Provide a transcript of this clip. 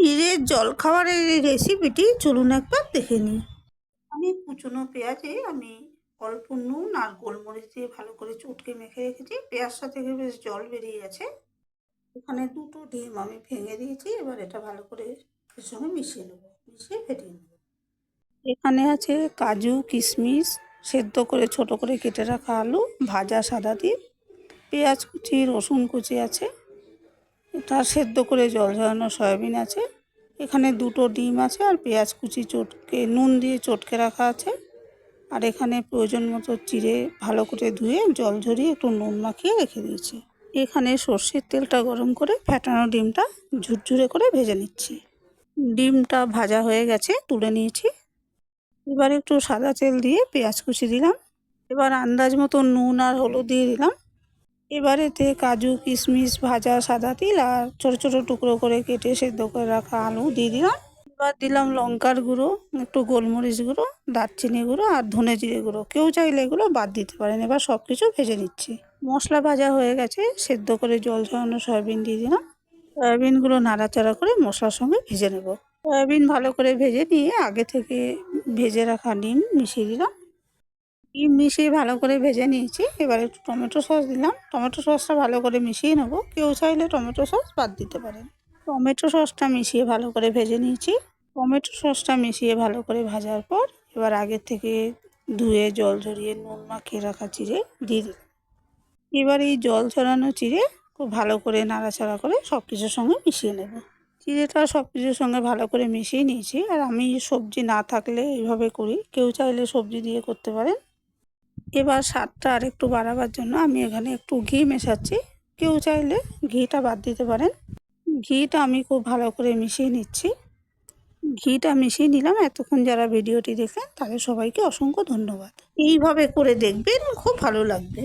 চিড়ের জলখাবারের এই রেসিপিটি চলুন একবার দেখে নিই। আমি কুচনো পেঁয়াজে আমি অল্প নুন আর গোলমরিচ দিয়ে ভালো করে চটকে মেখে রেখেছি। পেঁয়াজটা থেকে বেশ জল বেরিয়ে গেছে। এখানে দুটো ডিম আমি ভেঙে দিয়েছি। এবার এটা ভালো করে এর সঙ্গে মিশিয়ে নেব। মিশিয়ে ফেটিয়ে নেব। এখানে আছে কাজু, কিশমিশ, সেদ্ধ করে ছোট করে কেটে রাখা আলু, ভাজা সাদা দিয়ে পেঁয়াজ কুচি, রসুন কুচি আছে। এটা সেদ্ধ করে জল ঝরানো সয়াবিন আছে। এখানে দুটো ডিম আছে আর পেঁয়াজ কুচি চটকে, নুন দিয়ে চটকে রাখা আছে। আর এখানে প্রয়োজন মতো চিড়ে ভালো করে ধুয়ে জল ঝরিয়ে একটু নুন মাখিয়ে রেখে দিয়েছি। এখানে সর্ষের তেলটা গরম করে ফ্যাটানো ডিমটা ঝুরঝুরে করে ভেজে নিচ্ছি। ডিমটা ভাজা হয়ে গেছে, তুলে নিয়েছি। এবার একটু সাদা তেল দিয়ে পেঁয়াজ কুচি দিলাম। এবার আন্দাজ মতো নুন আর হলুদ দিয়ে দিলাম। এবার এতে কাজু, কিশমিশ, ভাজা, সাদা তিল আর ছোটো ছোটো টুকরো করে কেটে সেদ্ধ করে রাখা আলু, দিয়ে দিলাম। এবার দিলাম লঙ্কার গুঁড়ো, একটু গোলমরিচ গুঁড়ো, দারচিনি গুঁড়ো আর ধনে জিরে গুঁড়ো। কেউ চাইলে এগুলো বাদ দিতে পারেন। এবার সব কিছু ভেজে নিচ্ছি। মশলা ভাজা হয়ে গেছে। সেদ্ধ করে জল ঝরানো সয়াবিন দিয়ে দিলাম। সয়াবিনগুলো নাড়াচাড়া করে মশলার সঙ্গে ভেজে নেব। সয়াবিন ভালো করে ভেজে নিয়ে আগে থেকে ভেজে রাখা ডিম মিশিয়ে দিলাম। ডিম মিশিয়ে ভালো করে ভেজে নিয়েছি। এবার একটু টমেটো সস দিলাম। টমেটো সসটা ভালো করে মিশিয়ে নেব। কেউ চাইলে টমেটো সস বাদ দিতে পারেন। টমেটো সসটা মিশিয়ে ভালো করে ভেজে নিয়েছি। টমেটো সসটা মিশিয়ে ভালো করে ভাজার পর এবার আগের থেকে ধুয়ে জল ঝরিয়ে নুন মাখিয়ে রাখা চিড়ে দিয়ে দিলাম। এবার এই জল ছড়ানো চিড়ে খুব ভালো করে নাড়াচাড়া করে সব কিছুর সঙ্গে মিশিয়ে নেব। চিড়েটা সব কিছুর সঙ্গে ভালো করে মিশিয়ে নিয়েছি। আর আমি সবজি না থাকলে এইভাবে করি। কেউ চাইলে সবজি দিয়ে করতে পারেন। এবার স্বাদটা আর একটু বাড়াবার জন্য আমি এখানে একটু ঘি মেশাচ্ছি। কেউ চাইলে ঘিটা বাদ দিতে পারেন। ঘিটা আমি খুব ভালো করে মিশিয়ে নিচ্ছি। ঘিটা মিশিয়ে নিলাম। এতক্ষণ যারা ভিডিওটি দেখেন তাদের সবাইকে অসংখ্য ধন্যবাদ। এইভাবে করে দেখবেন, খুব ভালো লাগবে।